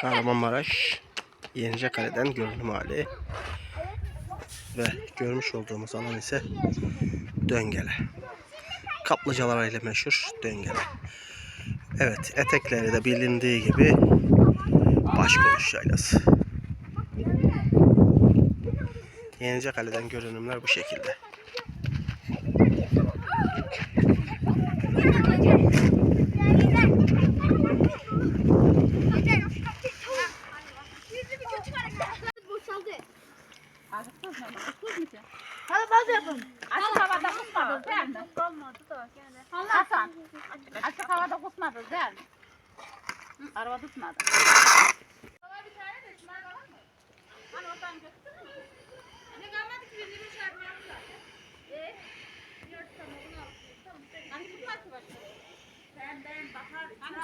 Kahramanmaraş Yenicekale'den görünüm hali. Ve görmüş olduğumuz alan ise Döngele. Kaplıcalarıyla meşhur Döngele. Evet, etekleri de bilindiği gibi Başkonuş Yaylası. Yenicekale'den görünümler bu şekilde. Hadi bazı yapın. Açık havada kusmadınız değil mi? Olmadı da yani. Hasan. Açık havada kusmadınız değil mi? Hı, Araba tutmadı. Hani oradan götürdün mü? Ne kalmadı ki bir lira çarpmayalım da. Ee? Hani tutmaz ki başka. Ben ben bakar. Hani